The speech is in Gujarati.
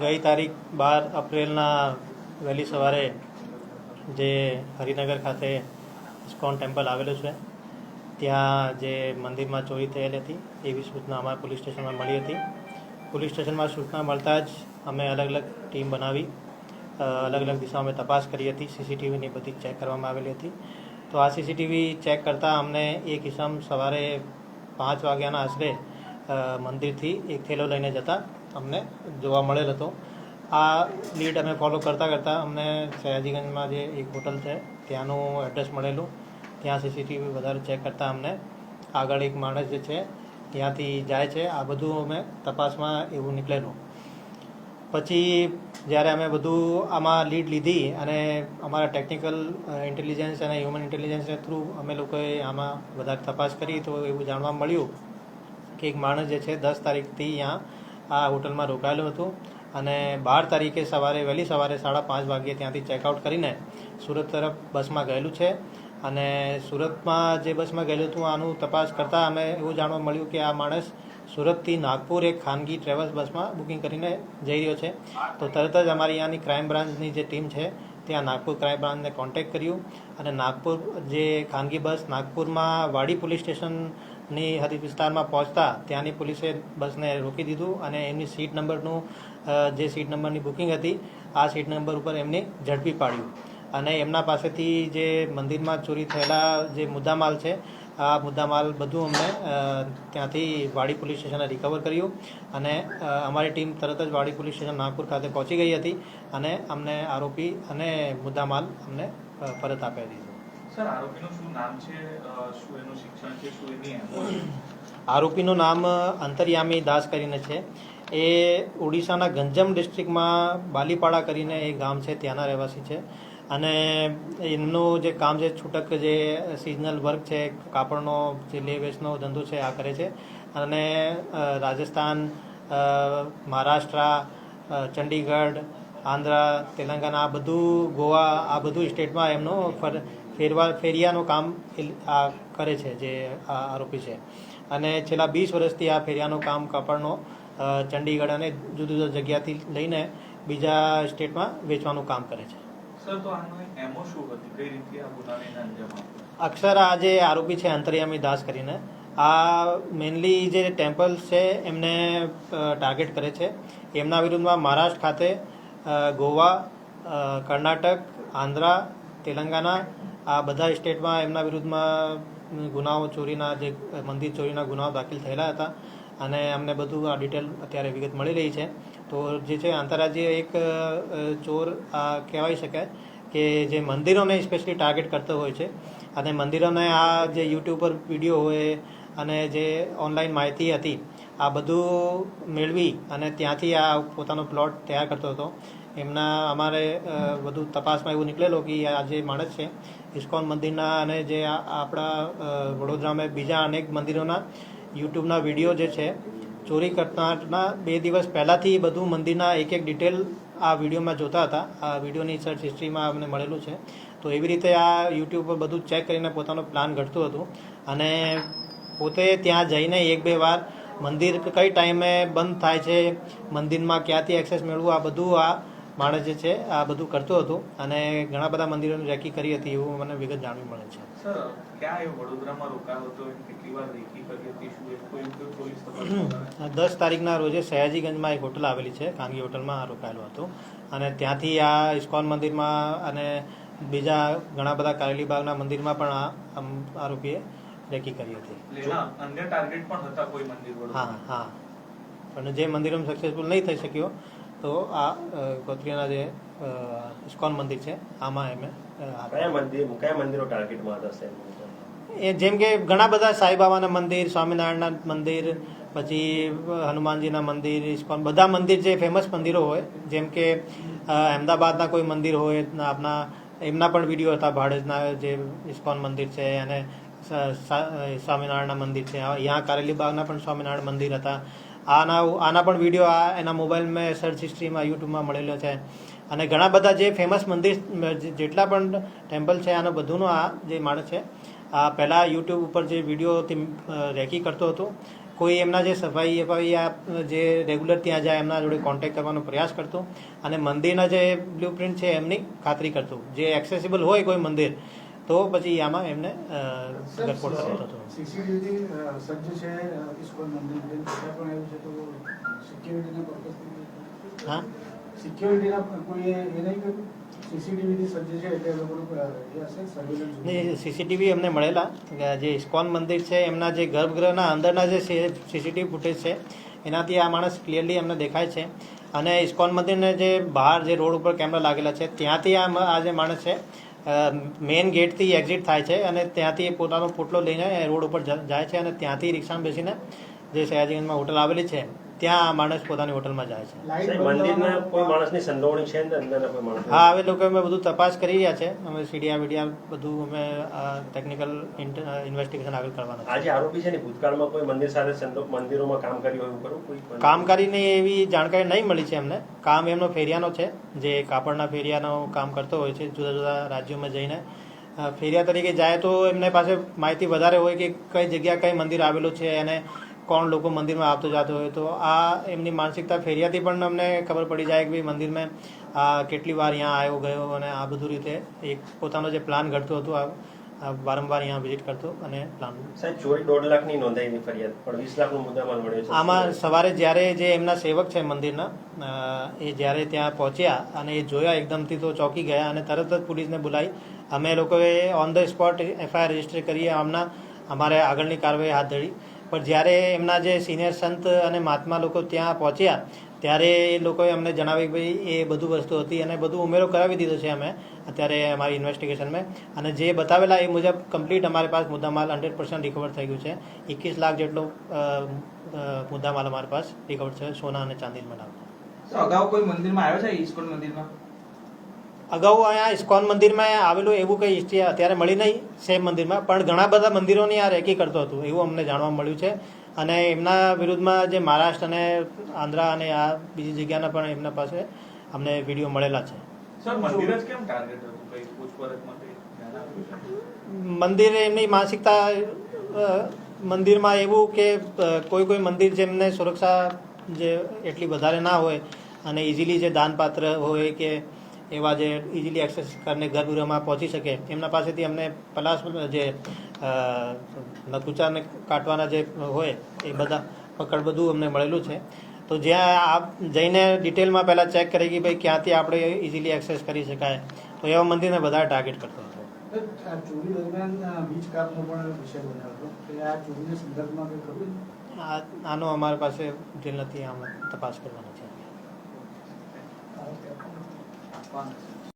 ગઈ તારીખ બાર એપ્રિલના વહેલી સવારે જે હરિનગર ખાતે ઇસ્કોન ટેમ્પલ આવેલું છે, ત્યાં જે મંદિરમાં ચોરી થયેલી હતી, એવી સૂચના અમારા પોલીસ સ્ટેશનમાં મળી હતી. પોલીસ સ્ટેશનમાં સૂચના મળતા જ અમે અલગ અલગ ટીમ બનાવી અલગ અલગ દિશામાં અમે તપાસ કરી હતી, સીસીટીવીની બધી ચેક કરવામાં આવેલી હતી. તો આ સીસીટીવી ચેક કરતાં અમને એક ઇસમ સવારે પાંચ વાગ્યાના આશરે મંદિરથી એક થેલો લઈને જતા અમને જોવા મળેલ હતો. આ લીડ અમે ફોલો કરતાં કરતાં અમને સયાજીગંજમાં જે એક હોટલ છે, ત્યાંનું એડ્રેસ મળેલું. ત્યાં સીસીટીવી વધારે ચેક કરતાં અમને. આગળ એક માણસ જે છે, ત્યાંથી જાય છે. આ બધું અમે તપાસમાં એવું નીકળેલું. પછી જ્યારે અમે બધું આમાં લીડ લીધી અને અમારા ટેકનિકલ ઇન્ટેલિજન્સ અને હ્યુમન ઇન્ટેલિજન્સને થ્રુ અમે લોકોએ આમાં વધારે તપાસ કરી તો એવું જાણવા મળ્યું કે એક માણસ જે છે, દસ તારીખથી અહીંયા આ હોટલમાં રોકાયેલું હતું અને બાર તારીખે સવારે, વહેલી સવારે સાડા પાંચ વાગ્યે ત્યાંથી ચેકઆઉટ કરીને સુરત તરફ બસમાં ગયેલું છે. અને સુરતમાં જે બસમાં ગયેલું હતું, આનું તપાસ કરતાં અમે એવું જાણવા મળ્યું કે આ માણસ સુરતથી નાગપુર એક ખાનગી ટ્રેવલ્સ બસમાં બુકિંગ કરીને જઈ રહ્યો છે. તો તરત જ અમારી અહીંયાની ક્રાઇમ બ્રાન્ચની જે ટીમ છે, ત્યાં નાગપુર ક્રાઇમ બ્રાન્ચને કોન્ટેક્ટ કર્યું અને નાગપુર જે ખાનગી બસ, નાગપુરમાં વાડી પોલીસ સ્ટેશનની હદ વિસ્તારમાં પહોંચતા ત્યાંની પોલીસે બસને રોકી દીધું અને એમની સીટ નંબરનું જે સીટ નંબરની બુકિંગ હતી, આ સીટ નંબર ઉપર એમને ઝડપી પાડ્યું. અને એમના પાસેથી જે મંદિરમાં ચોરી થયેલા જે મુદ્દામાલ છે, આ મુદ્દામાલ બધું અમને ત્યાંથી વાડી પોલીસ સ્ટેશને રિકવર કર્યું અને અમારી ટીમ તરત જ વાડી પોલીસ સ્ટેશન નાગપુર ખાતે પહોંચી ગઈ હતી અને અમને આરોપી અને મુદ્દામાલ અમને પરત આપી દીધો. આરોપીનું નામ છે? અંતર્યામી દાસ કરીને છે. એ ઓડિશાના ગંજમ ડિસ્ટ્રિક્ટમાં બાલીપાડા કરીને એ ગામ છે, ત્યાંના રહેવાસી છે. અને એમનું જે કામ છે, છૂટક જે સિઝનલ વર્ક છે, કાપડનો જે લે ધંધો છે, આ કરે છે. અને રાજસ્થાન મહારાષ્ટ્ર ચંડીગઢ, આંધ્રા, તેલંગાણા, આ બધું, ગોવા, આ બધું સ્ટેટમાં એમનો ફર ફેરવા ફેરિયાનું કામ આ કરે છે જે આ આરોપી છે. અને છેલ્લા વીસ વર્ષથી આ ફેરિયાનું કામ કાપડનો ચંડીગઢ અને જુદી જુદી જગ્યાથી લઈને બીજા સ્ટેટમાં વેચવાનું કામ કરે છે. અક્ષર આ જે આરોપી છે અંતર્યામી દાસ કરીને આ મેનલી જે ટેમ્પલ્સ છે એમને ટાર્ગેટ કરે છે. એમના વિરુદ્ધમાં મહારાષ્ટ્ર ખાતે ગોવા કર્ણાટક આંધ્રા તેલંગાના આ બધા સ્ટેટમાં એમના વિરુદ્ધમાં ગુનાઓ ચોરીના જે, મંદિર ચોરીના ગુનાઓ દાખલ થયેલા હતા અને અમને બધું આ ડિટેલ અત્યારે વિગત મળી રહી છે. તો જે છે, આંતરરાજ્ય એક ચોર આ કહેવાય શકાય કે જે મંદિરોને સ્પેશિયલી ટાર્ગેટ કરતો હોય છે. અને મંદિરોને આ જે યુટ્યુબ પર વીડિયો હોય અને જે ઓનલાઈન માહિતી હતી, આ બધું મેળવી અને ત્યાંથી આ પોતાનો પ્લોટ તૈયાર કરતો હતો. એમના અમારે બધું તપાસમાં એવું નીકળેલો કે આ જે માણસ છે, ઇસ્કોન મંદિરના અને જે આપણા વડોદરામાં બીજા અનેક મંદિરોના યુટ્યુબના વીડિયો જે છે, ચોરી કરનારના બે દિવસ પહેલાંથી બધું મંદિરના એક એક ડિટેલ આ વિડીયોમાં જોતા હતા. આ વિડીયોની સર્ચ હિસ્ટ્રીમાં અમને મળેલું છે. તો એવી રીતે આ યુટ્યુબ પર બધું ચેક કરીને પોતાનો પ્લાન ઘડતું હતું. અને પોતે ત્યાં જઈને એક બે વાર મંદિર, કઈ ટાઈમે બંધ થાય છે, મંદિરમાં ક્યાંથી એક્સેસ મેળવવું, આ બધું આ માણસ જે છે આ બધું કરતું હતું અને ઘણા બધા મંદિરોની રેકી કરી હતી એવું મને વિગત જાણવી મળે છે. સર ક્યાં એ વડોદરામાં રોકાયો હતો કેટલી વાર રેકી કરી હતી શું કોઈ કોઈ પોલીસ તપાસ દસ તારીખના રોજે સયાજીગંજમાં એક હોટલ આવેલી છે ખાનગી હોટલમાં રોકાયેલો હતો. અને ત્યાંથી આ ઇસ્કોન મંદિરમાં અને બીજા ઘણા બધા કારેલીબાગના મંદિરમાં પણ આ આરોપીએ રેકી કરી હતી. અન્ય ટાર્ગેટ પણ હતા કોઈ મંદિર હા હા. પણ જે મંદિરોમાં સક્સેસફુલ નહીં થઈ શક્યો તો આ ગોત્રીના જે ઇસ્કોન મંદિર છે આમાં એમે કયા મંદિર કયા મંદિરો ટાર્ગેટમાં હતા એ જેમ કે ઘણા બધા સાંઈબાબાના મંદિર સ્વામિનારાયણના મંદિર પછી હનુમાનજીના મંદિર ઇસ્કોન બધા મંદિર જે ફેમસ મંદિરો હોય જેમ કે અહેમદાબાદના કોઈ મંદિર હોય આપના એમના પણ વીડિયો હતા ભાડજના જે ઇસ્કોન મંદિર છે અને સ્વામિનારાયણના મંદિર છે અહીંયા કારેલીબાગના પણ સ્વામિનારાયણ મંદિર હતા આના આના પણ વીડિયો આ, એના મોબાઈલમાં સર્ચ હિસ્ટ્રીમાં યુટ્યુબમાં મળેલો છે. અને ઘણા બધા જે ફેમસ મંદિર જેટલા પણ ટેમ્પલ છે, આનો બધુંનો આ જે માણસ છે, આ પહેલાં યુટ્યુબ ઉપર જે વીડિયો રેકી કરતો હતો. કોઈ એમના જે સફાઈ અપાવી આ જે રેગ્યુલર ત્યાં જાય, એમના જોડે કોન્ટેક્ટ કરવાનો પ્રયાસ કરતો. અને મંદિરના જે બ્લુ છે, એમની ખાતરી કરતો. જે એક્સેસિબલ હોય કોઈ મંદિર તો પછી આમાં એમને ગરફોડ કરતો હતો. હા? સીસીટીવી અમને મળેલા. જે ઇસ્કોન મંદિર છે એમના જે ગર્ભગૃહના અંદરના જે સીસીટીવી ફૂટેજ છે એનાથી આ માણસ ક્લિયરલી અમને દેખાય છે. અને ઇસ્કોન મંદિરને જે બહાર જે રોડ ઉપર કેમેરા લાગેલા છે ત્યાંથી આ આ જે માણસ છે મેઇન ગેટથી એક્ઝિટ થાય છે અને ત્યાંથી એ પોતાનો પોટલો લઈને રોડ ઉપર જાય છે અને ત્યાંથી રિક્ષામાં બેસીને જે સયાજીગંજમાં હોટલ આવેલી છે ત્યાં આ માણસ પોતાની હોટલમાં જાય છે. મંદિરના કોઈ માણસની સંડોવણી છે ને કોઈ માણસ હા હવે લોકો અમે બધું તપાસ કરી રહ્યા છે. અમે સીડિયા મીડિયા બધું અમે ટેકનિકલ ઇન્વેસ્ટિગેશન આગળ કરવાના આજે આરોપી છે ને ભૂતકાળમાં કોઈ મંદિર સાથે મંદિરોમાં કામ કર્યું હોય એવું ખરું? કામકારીની એવી જાણકારી નહીં મળી છે અમને. કામ એમનો ફેરિયાનો છે જે કાપડના ફેરિયાનો કામ કરતો હોય છે જુદા જુદા રાજ્યોમાં જઈને. ફેરિયા તરીકે જાય તો એમને પાસે માહિતી વધારે હોય કે કઈ જગ્યા કઈ મંદિર આવેલું છે અને કોણ લોકો મંદિરમાં આવતો જતો હોય તો આ એમની માનસિકતા ફેરિયાથી પણ અમને ખબર પડી જાય કે ભાઈ મંદિરમાં કેટલી વાર અહીંયા આવ્યો ગયો અને આ બધું રીતે એક પોતાનો જે પ્લાન ઘડતો હતો આ આ વારંવાર અહીંયા વિઝિટ કરતો અને પ્લાન સાહેબ ચોરી દોઢ લાખની નોંધાયેલી ફરિયાદ પણ વીસ લાખનો મુદ્દામાલ મળ્યો છે. આમાં સવારે જ્યારે જે એમના સેવક છે મંદિરના એ જ્યારે ત્યાં પહોંચ્યા અને એ જોયા એકદમથી તો ચોંકી ગયા અને તરત જ પોલીસને બોલાવી. અમે લોકોએ on the spot FIR register કરી આમના અમારે આગળની કાર્યવાહી હાથ ધરી. પણ જ્યારે એમના જે સિનિયર સંત અને મહાત્મા લોકો ત્યાં પહોંચ્યા, ત્યારે એ લોકોએ અમને જણાવ્યું કે ભાઈ, એ બધું વસ્તુ હતી અને બધું ઉમેરો કરાવી દીધો છે અમે અત્યારે અમારી ઇન્વેસ્ટિગેશનમાં અને જે બતાવેલા એ મુજબ કમ્પ્લીટ અમારી પાસે મુદ્દામાલ હંડ્રેડ પર્સન્ટ રિકવર થઈ ગયું છે. એકવીસ લાખ જેટલો મુદ્દામાલ અમારી પાસે રિકવર છે, સોના અને ચાંદી નામ અગાઉ કોઈ મંદિરમાં આવ્યો છે ઇસ્કોન મંદિરમાં? અગાઉ અહીંયા ઇસ્કોન મંદિરમાં આવેલું એવું કંઈ હિસ્ટ્રી અત્યારે મળી નહીં સેમ મંદિરમાં પણ ઘણા બધા મંદિરોની આ રેકી કરતો હતો એવું અમને જાણવા મળ્યું છે. અને એમના વિરુદ્ધમાં જે મહારાષ્ટ્ર અને આંધ્રા અને આ બીજી જગ્યાના પણ એમના પાસે અમને વીડિયો મળેલા છે. મંદિર એમની માનસિકતા મંદિરમાં એવું કે કોઈ કોઈ મંદિર જેમને સુરક્ષા જે એટલી વધારે ના હોય અને ઇઝીલી જે દાનપાત્ર હોય કે એવા જે ઇઝીલી એક્સેસ કરીને ગર્ભગૃહમાં પહોંચી શકે એમના પાસેથી અમને પલાસ જે અ, નકુચાને કાટવાના જે હોય એ બધા પકડ બધું અમને મળેલું છે. તો જ્યાં આપ જઈને ડિટેલમાં પહેલાં ચેક કરે કે ભાઈ ક્યાંથી આપણે ઇઝીલી એક્સેસ કરી શકાય તો એવા મંદિરને વધારે ટાર્ગેટ કરતો હતો. ચોરી દરમિયાન બીચ કાપનો પણ વિષય બન્યો હતો. આ ચોરીના સંદર્ભમાં કંઈ ખબર આનો અમારી પાસે ડિટેલ નથી આમાં તપાસ કરવાની છે. કોણ?